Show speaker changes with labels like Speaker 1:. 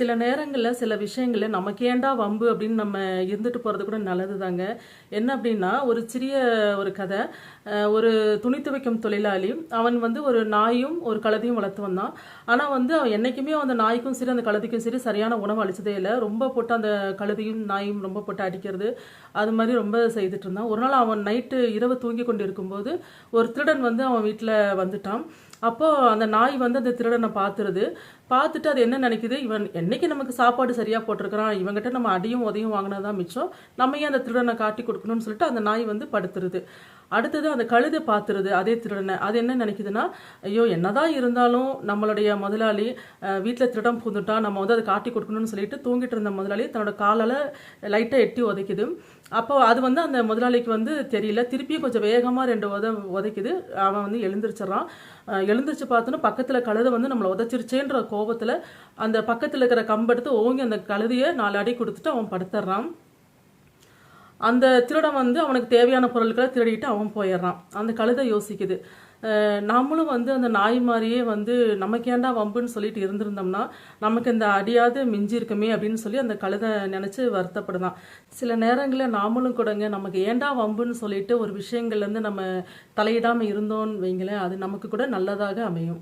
Speaker 1: சில நேரங்களில் சில விஷயங்களில் நமக்கு ஏண்டா வம்பு அப்படின்னு நம்ம இருந்துட்டு போகிறது கூட நல்லது தாங்க என்ன அப்படின்னா ஒரு சிறிய ஒரு கதை. ஒரு துணி துவைக்கும் தொழிலாளி. அவன் வந்து ஒரு நாயும் ஒரு கழுதையும் வளர்த்து வந்தான். ஆனால் வந்து அவன் என்றைக்குமே அந்த நாய்க்கும் சரி அந்த கழுதைக்கும் சரி சரியான உணவு அளிச்சதே இல்லை. ரொம்ப போட்டு அந்த கழுதையும் நாயும் ரொம்ப போட்டு அடிக்கிறது. அது மாதிரி ரொம்ப செய்துட்டு இருந்தான். ஒரு நாள் அவன் நைட்டு இரவு தூங்கி கொண்டு இருக்கும்போது ஒரு திருடன் வந்து அவன் வீட்டில் வந்துட்டான். அப்போ அந்த நாய் வந்து அந்த திருடனை பார்த்துருது. பார்த்துட்டு அது என்ன நினைக்குது? இவன் என்னைக்கு நமக்கு சாப்பாடு சரியாக போட்டிருக்கிறான்? இவங்ககிட்ட நம்ம அடியும் உதையும் வாங்கினதான் மிச்சம். நம்ம ஏன் அந்த திருடனை காட்டி கொடுக்கணும்னு சொல்லிட்டு அந்த நாய் வந்து படுத்துருது. அடுத்தது அந்த கழுதை பார்த்துருது அதே திருடனை. அது என்ன நினைக்குதுன்னா ஐயோ என்னதான் இருந்தாலும் நம்மளுடைய முதலாளி வீட்டில் திருடம் பூந்துட்டா நம்ம வந்து அதை காட்டி கொடுக்கணும்னு சொல்லிட்டு தூங்கிட்டு இருந்த முதலாளி தன்னோட காலால் லைட்டாக எட்டி உதைக்குது. அப்போ அது வந்து அந்த முதலாளிக்கு வந்து தெரியல. திருப்பியும் கொஞ்சம் வேகமாக ரெண்டு உத உதைக்குது. அவன் வந்து எழுந்திரிச்சிட்றான். எழுந்திரிச்சு பார்த்தோன்னா பக்கத்தில் கழுதை வந்து நம்மளை உதைச்சிருச்சேன்ற கோபத்தில் அந்த பக்கத்தில் இருக்கிற கம்பெடுத்து ஓங்கி அந்த கழுதையை நாலு அடி கொடுத்துட்டு அவன் படுத்துடுறான் அந்த திருடன் வந்து அவனுக்கு தேவையான பொருட்களை திருடிட்டு அவன் போயிடுறான். அந்த கழுதை யோசிக்குது. நம்மளும் நாமளும் வந்து அந்த நாய் மாதிரியே வந்து நமக்கு ஏன்டா வம்புன்னு சொல்லிட்டு இருந்திருந்தோம்னா நமக்கு இந்த அடியாவது மிஞ்சி இருக்குமே அப்படின்னு சொல்லி அந்த கழுதை நினச்சி வருத்தப்படுதான். சில நேரங்களில் நாமளும் கூடங்க நமக்கு ஏன்டா வம்புன்னு சொல்லிட்டு ஒரு விஷயங்கள்லேருந்து நம்ம தலையிடாமல் இருந்தோம்னு வைங்களேன் அது நமக்கு கூட நல்லதாக அமையும்.